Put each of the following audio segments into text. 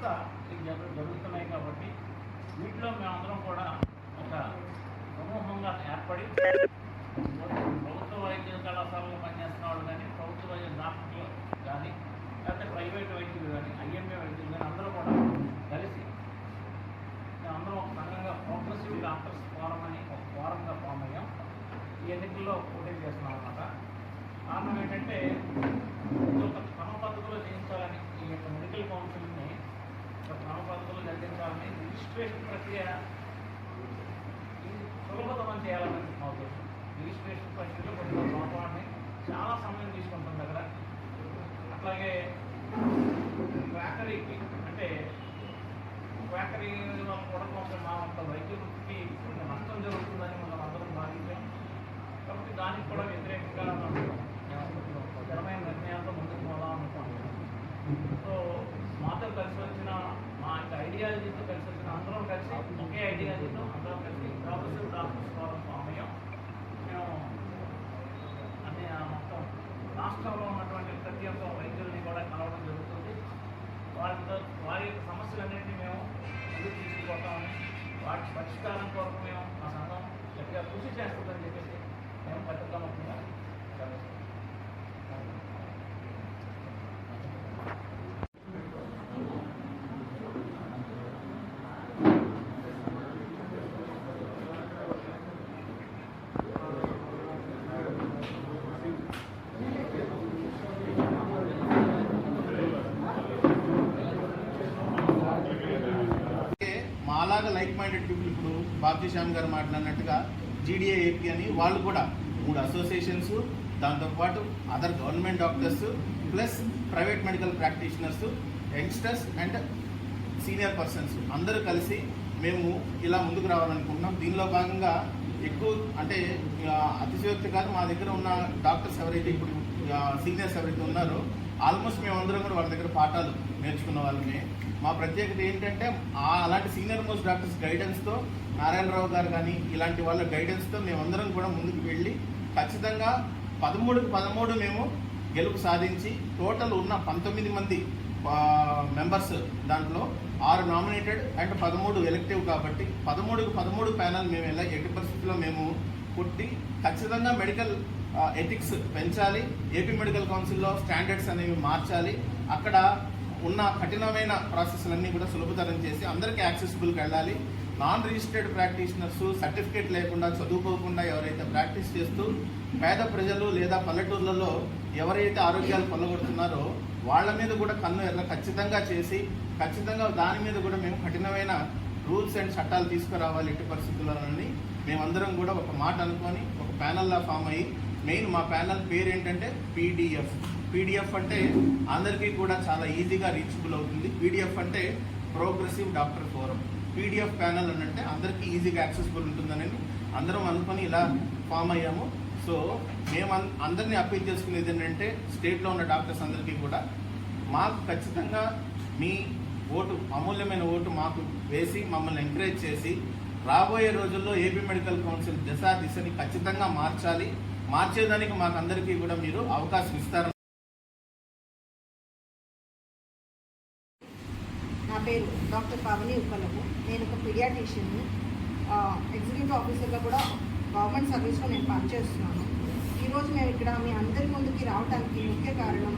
తర్వాత జరుగుతున్నాయి కాబట్టి వీటిలో మేమందరం కూడా ఒక సమూహంగా ఏర్పడి ప్రభుత్వ వైద్య కళాశాలలో పనిచేస్తున్న వాళ్ళు కానీ ప్రభుత్వ వైద్య డాక్టర్లు కానీ లేకపోతే ప్రైవేట్ వైద్యులు కానీ ఐఎంఏ వైద్యులు కానీ అందరూ కూడా కలిసి అందరం ఒక సంఘంగా ప్రోగ్రెసివ్ డాక్టర్స్ ఫోరం అని ఒక ఫోరంగా ఫామ్ అయ్యాం. ఈ ఎన్నికల్లో పోటీ చేస్తున్నాం అనమాట కారణం ఏంటంటే ఒక క్రమ పద్ధతిలో చేయించాలని ఈ యొక్క మెడికల్ కౌన్సిల్ని ఒక క్రమ పద్ధతిలో జరిగించాలని రిజిస్ట్రేషన్ ప్రక్రియ ఇది సులభతరం చేయాలని మా ఉద్దేశం. రిజిస్ట్రేషన్ ప్రక్రియలో కొంత లోపాన్ని చాలా సమయం తీసుకుంటుంది అక్కడ. అట్లాగే క్వాకరీకి అంటే క్వాకరీ వాళ్ళు కూడా కొంచెం మా యొక్క వైద్య వృత్తికి కొంచెం నష్టం జరుగుతుంది మనం అందరం భావించాం కాబట్టి దానికి కూడా వ్యతిరేకంగా మేము స్థిరమైన నిర్ణయాలతో ముందుకు పోదాం అనుకుంటున్నాం సో మాతో కలిసి వచ్చిన మా యొక్క ఐడియాలజీతో కలిసి వచ్చిన అందరం కలిసి ఒకే ఐడియాలజీతో అందరం కలిసి ప్రోగ్రెసివ్ డాక్టర్స్ ఫోరం ఫామ్ అయ్యాం. మేము అన్ని ఆ మొత్తం రాష్ట్రంలో ఉన్నటువంటి ప్రతి ఒక్క వైద్యుల్ని కూడా కలవడం జరుగుతుంది. వారితో వారి యొక్క సమస్యలన్నింటినీ మేము ముందుకు తీసుకుపోతామని వాటి పరిష్కారం కొరకు మేము మా సంఘం గట్టిగా కృషి చేస్తుందని లైక్ మైండెడ్ పీపుల్ ఇప్పుడు బాబ్జీ శ్యామ్ గారు మాట్లాడినట్టుగా జీడీఏ ఏపీ అని వాళ్ళు కూడా మూడు అసోసియేషన్స్ దాంతోపాటు other government doctors plus private medical practitioners youngsters and senior persons అందరూ కలిసి మేము ఇలా ముందుకు రావాలనుకుంటున్నాం. దీనిలో భాగంగా ఎక్కువ అంటే అతిశయోక్తి కాదు మా దగ్గర ఉన్న డాక్టర్స్ ఎవరైతే ఇప్పుడు సీనియర్స్ ఎవరైతే ఉన్నారో ఆల్మోస్ట్ మేమందరం కూడా వాళ్ళ దగ్గర పాఠాలు నేర్చుకున్న వాళ్ళమే. మా ప్రత్యేకత ఏంటంటే అలాంటి సీనియర్ మోస్ట్ డాక్టర్స్ గైడెన్స్తో నారాయణరావు గారు కానీ ఇలాంటి వాళ్ళ గైడెన్స్తో మేమందరం కూడా ముందుకు వెళ్ళి ఖచ్చితంగా పదమూడుకి పదమూడు మేము గెలుపు సాధించి టోటల్ ఉన్న పంతొమ్మిది మంది మెంబర్స్ దాంట్లో ఆరు నామినేటెడ్ అండ్ పదమూడు ఎలెక్టివ్ కాబట్టి పదమూడుకు పదమూడు ప్యానల్ మేము ఎలా ఎట్టి పరిస్థితుల్లో మేము కొట్టి ఖచ్చితంగా మెడికల్ ఎథిక్స్ పెంచాలి. ఏపీ మెడికల్ కౌన్సిల్లో స్టాండర్డ్స్ అనేవి మార్చాలి. అక్కడ ఉన్న కఠినమైన ప్రాసెస్లన్నీ కూడా సులభతరం చేసి అందరికీ యాక్సెసిబుల్కి వెళ్ళాలి. నాన్ రిజిస్టర్డ్ ప్రాక్టీషనర్స్ సర్టిఫికేట్ లేకుండా చదువుకోకుండా ఎవరైతే ప్రాక్టీస్ చేస్తూ పేద ప్రజలు లేదా పల్లెటూర్లలో ఎవరైతే ఆరోగ్యాలు పొందగొడుతున్నారో వాళ్ళ మీద కూడా కన్ను ఎర్ర ఖచ్చితంగా చేసి ఖచ్చితంగా దాని మీద కూడా మేము కఠినమైన రూల్స్ అండ్ చట్టాలు తీసుకురావాలి ఎట్టి పరిస్థితుల్లోనని మేమందరం కూడా ఒక మాట అనుకొని ఒక ప్యానల్లా ఫామ్ అయ్యి మెయిన్ మా ప్యానల్ పేరు ఏంటంటే పీడిఎఫ్. పీడిఎఫ్ అంటే అందరికీ కూడా చాలా ఈజీగా రీచబుల్ అవుతుంది. పీడిఎఫ్ అంటే progressive doctor forum. PDF panel అని అంటే అందరికీ ఈజీగా యాక్సెసిబుల్ ఉంటుందని అందరం అనుకొని ఇలా ఫామ్ అయ్యాము. సో మేము అన్- అందరినీ అప్పీల్ చేసుకునేది ఏంటంటే స్టేట్లో ఉన్న డాక్టర్స్ అందరికీ కూడా మాకు ఖచ్చితంగా మీ ఓటు అమూల్యమైన ఓటు మాకు వేసి మమ్మల్ని ఎంకరేజ్ చేసి రాబోయే రోజుల్లో ఏపీ మెడికల్ కౌన్సిల్ దశ దిశని ఖచ్చితంగా మార్చాలి. మార్చేదానికి మాకు అందరికీ కూడా మీరు అవకాశం ఇస్తారు. నా పేరు డాక్టర్ పావని ఉప్పలము నేను ఒక పీడియాట్రిషియన్ని ఎగ్జిక్యూటివ్ ఆఫీసర్గా కూడా గవర్నమెంట్ సర్వీస్లో నేను పనిచేస్తున్నాను. ఈరోజు మేము ఇక్కడ మీ అందరి ముందుకి రావడానికి ముఖ్య కారణం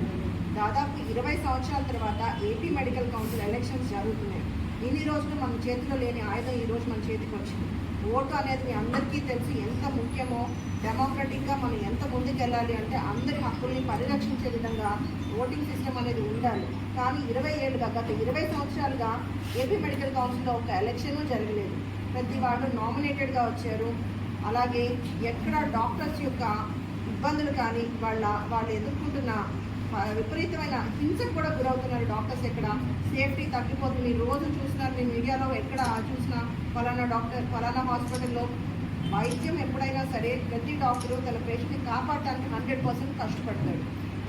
దాదాపు ఇరవై సంవత్సరాల తర్వాత ఏపీ మెడికల్ కౌన్సిల్ ఎలక్షన్స్ జరుగుతున్నాయి. ఇన్ని రోజులు మన చేతిలో లేని ఆయుధం ఈ రోజు మన చేతికి వచ్చింది. ఓటు అనేది మీ అందరికీ తెలిసి ఎంత ముఖ్యమో డెమోక్రటిక్గా మనం ఎంత ముందుకెళ్ళాలి అంటే అందరి హక్కుల్ని పరిరక్షించే విధంగా ఓటింగ్ సిస్టమ్ అనేది ఉండాలి. కానీ ఇరవై ఏళ్ళుగా గత ఇరవై సంవత్సరాలుగా ఏపీ మెడికల్ కౌన్సిల్లో ఒక ఎలక్షన్ జరగలేదు. ప్రతి వాళ్ళు నామినేటెడ్గా వచ్చారు. అలాగే ఎక్కడ డాక్టర్స్ యొక్క ఇబ్బందులు కానీ వాళ్ళ వాళ్ళు ఎదుర్కొంటున్న విపరీతమైన హింసకు కూడా గురవుతున్నారు డాక్టర్స్ ఎక్కడ? సేఫ్టీ తగ్గిపోతుంది. రోజు చూసినా మీ మీడియాలో ఎక్కడ చూసినా ఫలానా డాక్టర్ ఫలానా హాస్పిటల్లో వైద్యం ఎప్పుడైనా సరే ప్రతి డాక్టరు తన పేషెంట్ని కాపాడటానికి హండ్రెడ్ పర్సెంట్ కష్టపడతాడు.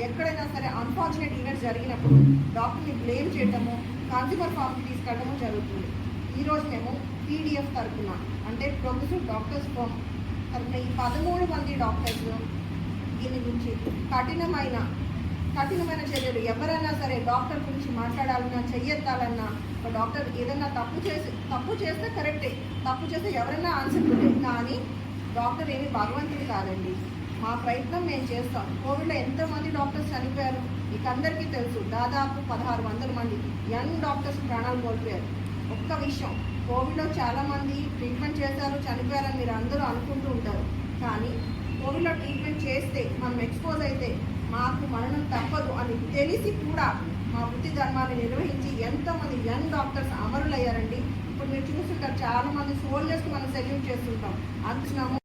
ఎక్కడైనా సరే అన్ఫార్చునేట్ ఈవెంట్స్ జరిగినప్పుడు డాక్టర్ని బ్లేమ్ చేయడము కన్స్యూమర్ ఫార్మ్కి తీసుకెళ్ళడము జరుగుతుంది. ఈరోజు మేము పీడిఎఫ్ తరఫున అంటే ప్రొఫెసర్ డాక్టర్స్ ఫామ్ తరఫున ఈ పదమూడు మంది డాక్టర్స్ దీని గురించి కఠినమైన కఠినమైన చర్యలు. ఎవరైనా సరే డాక్టర్ గురించి మాట్లాడాలన్నా చెయ్యెత్తాలన్నా ఒక డాక్టర్ ఏదైనా తప్పు చేసి తప్పు చేస్తే కరెక్టే. తప్పు చేస్తే ఎవరైనా ఆన్సర్బులే కానీ డాక్టర్ ఏమి భగవంతుడు కాదండి. మా ప్రయత్నం మేము చేస్తాం. కోవిడ్లో ఎంతమంది డాక్టర్స్ చనిపోయారు? మీకు అందరికీ తెలుసు. దాదాపు పదహారు వందల మంది యంగ్ డాక్టర్స్ ప్రాణాలు కోల్పోయారు. ఒక్క విషయం కోవిడ్లో చాలామంది ట్రీట్మెంట్ చేశారు చనిపోయారని మీరు అందరూ అనుకుంటూ ఉంటారు. కానీ కోవిడ్లో ట్రీట్మెంట్ చేస్తే మనం ఎక్స్పోజ్ అయితే మాకు మరణం తప్పదు అని తెలిసి కూడా మా వృత్తి ధర్మాన్ని నిర్వహించి ఎంతోమంది యంగ్ డాక్టర్స్ అమరులయ్యారండి. ఇప్పుడు మీరు చూస్తుంటారు చాలా మంది మనం సెల్యూట్ చేస్తుంటాం. అంటున్నాము